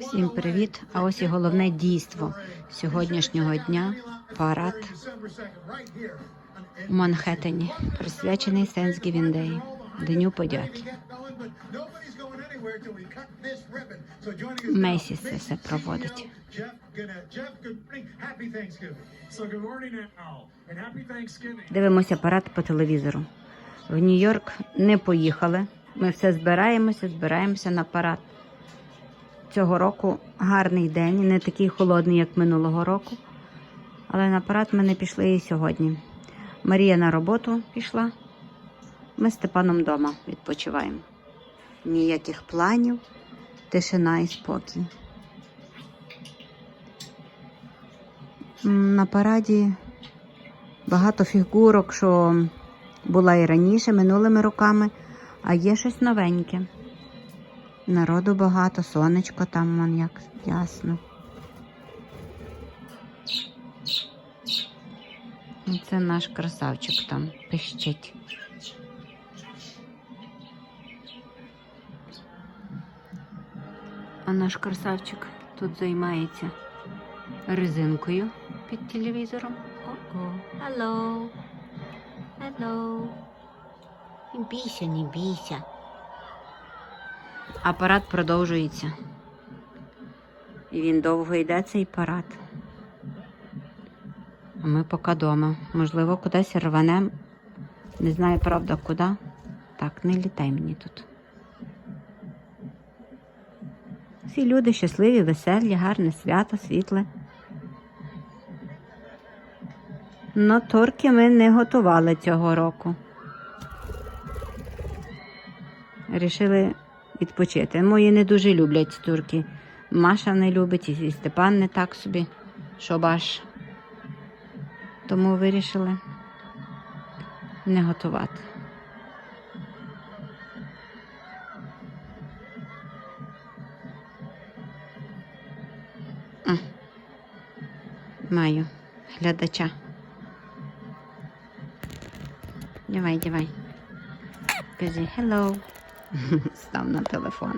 Всім привіт! А ось і головне дійство сьогоднішнього дня парад у Манхеттені, присвячений Thanksgiving Day, Дню подяки. Мейсіс це все проводить. Дивимося парад по телевізору. В Нью-Йорк не поїхали. Ми все збираємося, збираємося на парад. Цього року гарний день, не такий холодний, як минулого року. Але на парад ми не пішли і сьогодні. Марія на роботу пішла. Ми з Степаном вдома відпочиваємо. Ніяких планів, тишина і спокій. На параді багато фігурок, що була і раніше, минулими роками, а є щось новеньке. Народу багато, сонечко там вон як ясно. І Це наш красавчик там пищить. А наш красавчик тут займається резинкою під телевізором. О-о. Hello. Hello. Не бійся, не бійся. А парад продовжується. І він довго йде цей парад. А ми поки вдома. Можливо, кудись рванем. Не знаю, правда, куди. Так, не літай мені тут. Всі люди щасливі, веселі, гарне свято, світле. Но торки ми не готували цього року. Рішили відпочити. Мої не дуже люблять турки. Маша не любить, і Степан не так собі, щоб аж. Тому вирішили не готувати. М. Маю глядача. Давай, давай. Кажи hello. Став на телефон.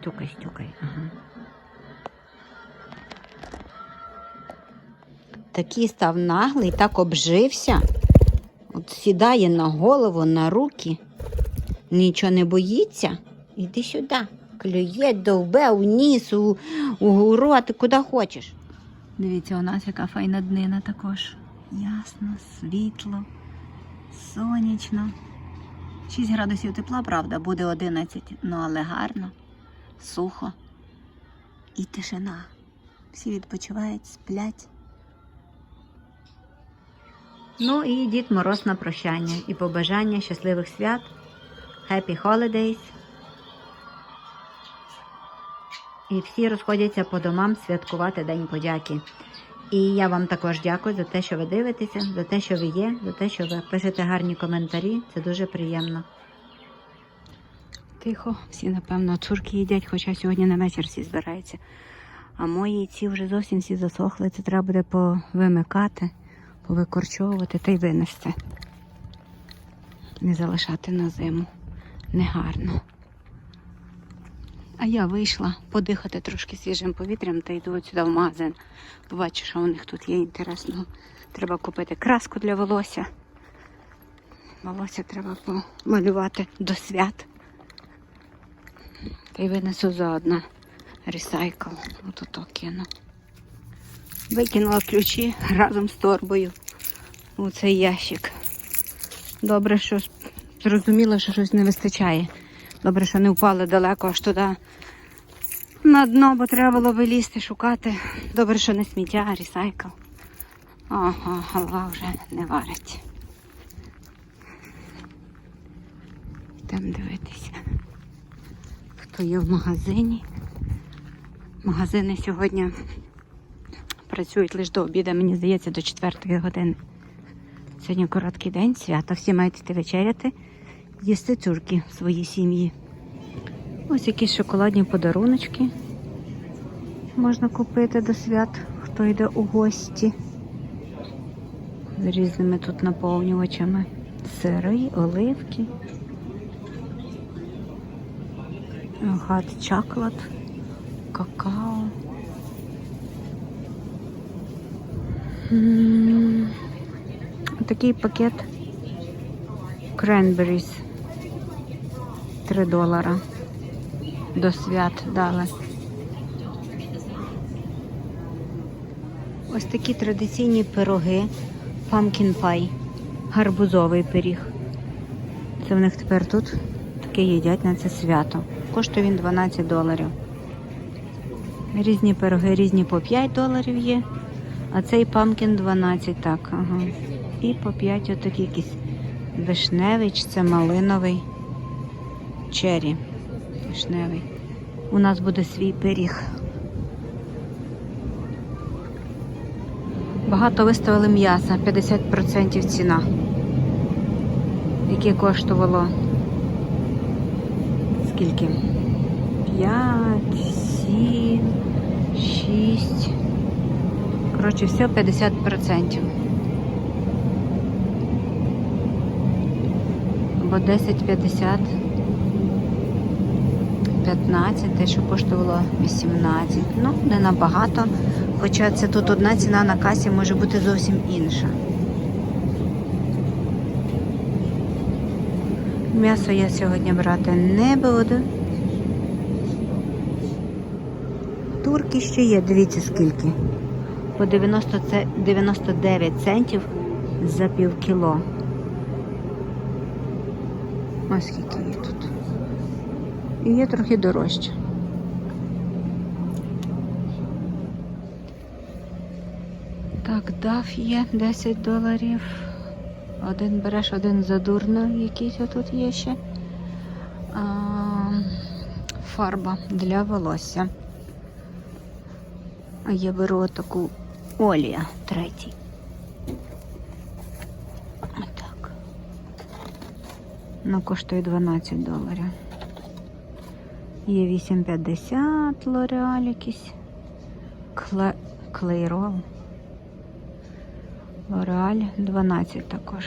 Стукай, стукай. Ага. Такий став наглий, так обжився. От сідає на голову, на руки. Нічого не боїться. Іди сюди. Клює, довбе, у ніс, у, у рот, куди хочеш. Дивіться, у нас яка файна днина також. Ясно, світло, сонячно. 6 градусів тепла, правда, буде 11, ну але гарно, сухо і тишина. Всі відпочивають, сплять. Ну і Дід Мороз на прощання і побажання щасливих свят. Happy Holidays. І всі розходяться по домам святкувати День подяки. І я вам також дякую за те, що ви дивитеся, за те, що ви є, за те, що ви пишете гарні коментарі. Це дуже приємно. Тихо, всі, напевно, цурки їдять, хоча сьогодні на вечір всі збираються. А мої ці вже зовсім всі засохли. Це треба буде повимикати, повикорчовувати та й винести. Не залишати на зиму. Негарно. А я вийшла подихати трошки свіжим повітрям та йду сюди в магазин. Побачу, що у них тут є інтересного. Треба купити краску для волосся. Волосся треба помалювати до свят. Та й винесу заодно ресайкл. Ото то кину. Викинула ключі разом з торбою у цей ящик. Добре, що зрозуміла, що щось не вистачає. Добре, що не впали далеко аж туди на дно, бо треба було вилізти, шукати. Добре, що не сміття, а ресайкл. Ага, голова вже не варить. Йдемо дивитися. Хто є в магазині? Магазини сьогодні працюють лише до обіду, мені здається, до 4 години. Сьогодні короткий день, свято. Всі мають йти вечеряти, їсти цурки в своїй сім'ї. Ось якісь шоколадні подаруночки можна купити до свят, хто йде у гості. З різними тут наповнювачами. Сири, оливки. Hot chocolate, какао. Такий пакет cranberries. 3 долара. До свят дали. Ось такі традиційні пироги. Pumpkin pie. Гарбузовий пиріг. Це в них тепер тут таке їдять на це свято. Коштує він 12 доларів. Різні пироги, різні по 5 доларів є, а цей памкін 12, так, ага. І по 5 отакий якийсь вишневий, чи це малиновий чері. Вишневий. У нас буде свій пиріг. Багато виставили м'яса, 50% ціна, яке коштувало скільки? 5, 7, 6. Коротше, все 50%. Або 10,50. 15, те, що коштувало 18. Ну, не набагато. Хоча це тут одна ціна на касі може бути зовсім інша. М'ясо я сьогодні брати не буду. Турки ще є, дивіться скільки. По 90 це 99 центів за пів кіло. Ось скільки є тут. І є трохи дорожче. Так, даф є 10 доларів. Один береш, один задурно, якийсь отут є ще. А, фарба для волосся. А я беру таку олія третій. Вона коштує 12 доларів. Є 8,50 лореаль якийсь. Кле... Клейрол. Лореаль 12 також.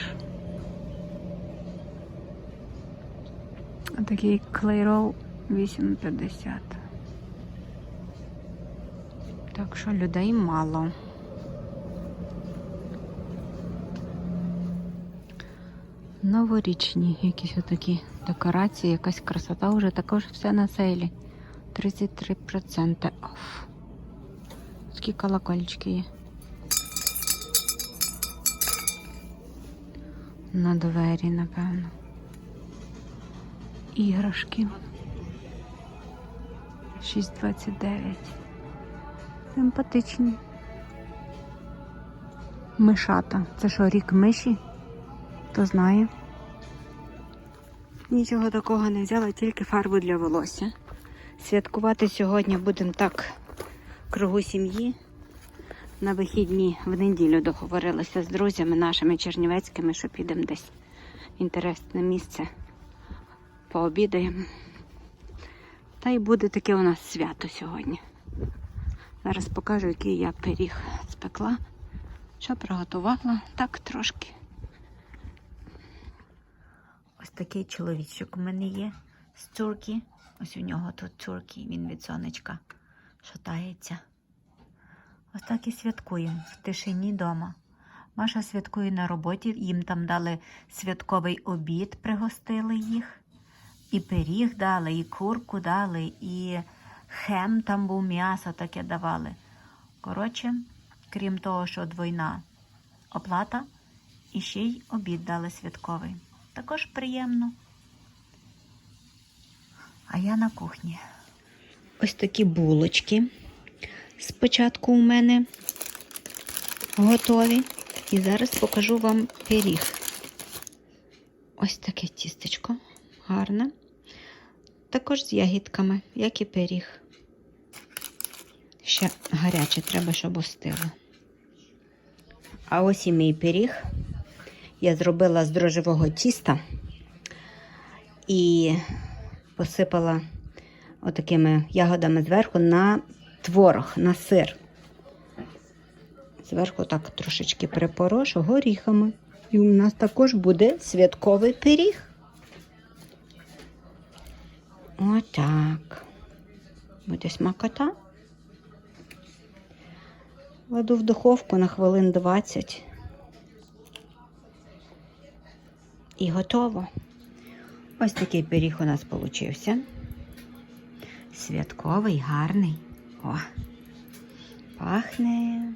Такий клейрол 8,50. Так що людей мало. Новорічні якісь отакі декорації, якась красота вже також все на сейлі. 33% оф. Такі колокольчики є. На двері, напевно. Іграшки. 6,29. Симпатичні. Мишата. Це що, рік миші? Хто знає? Нічого такого не взяла, тільки фарбу для волосся. Святкувати сьогодні будемо так кругу сім'ї. На вихідні в неділю договорилися з друзями нашими чернівецькими, що підемо десь в інтересне місце. Пообідаємо. Та й буде таке у нас свято сьогодні. Зараз покажу, який я пиріг спекла. Що приготувала, так трошки. Такий чоловічок у мене є з турки. Ось у нього тут турки, він від сонечка шатається. Ось так і святкуємо в тишині вдома. Маша святкує на роботі, їм там дали святковий обід, пригостили їх. І пиріг дали, і курку дали, і хем там був м'ясо таке давали. Коротше, крім того, що двойна оплата, і ще й обід дали святковий. Також приємно. А я на кухні. Ось такі булочки. Спочатку у мене готові. І зараз покажу вам пиріг. Ось таке тістечко. Гарне. Також з ягідками, як і пиріг. Ще гаряче треба, щоб остило. А ось і мій пиріг. Я зробила з дрожжевого тіста і посипала отакими ягодами зверху на творог, на сир. Зверху так трошечки припорошу горіхами. І у нас також буде святковий пиріг. Отак. Буде смакота. Кладу в духовку на хвилин 20. І готово. Ось такий пиріг у нас получився. Святковий, гарний. О, пахне.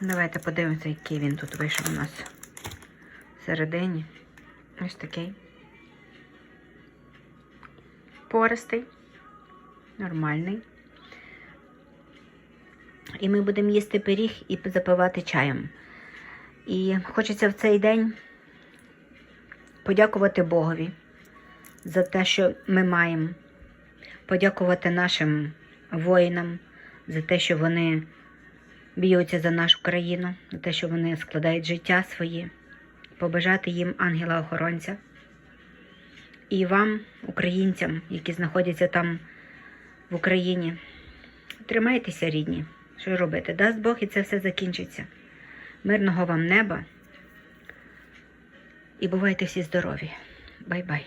Давайте подивимося, який він тут вийшов у нас всередині. Ось такий. Пористий, нормальний. І ми будемо їсти пиріг і запивати чаєм. І хочеться в цей день подякувати Богові за те, що ми маємо. Подякувати нашим воїнам за те, що вони б'ються за нашу країну, за те, що вони складають життя свої, побажати їм ангела-охоронця. І вам, українцям, які знаходяться там в Україні, тримайтеся, рідні. Що робити? Дасть Бог і це все закінчиться. Мирного вам неба. І бувайте всі здорові. Бай-бай.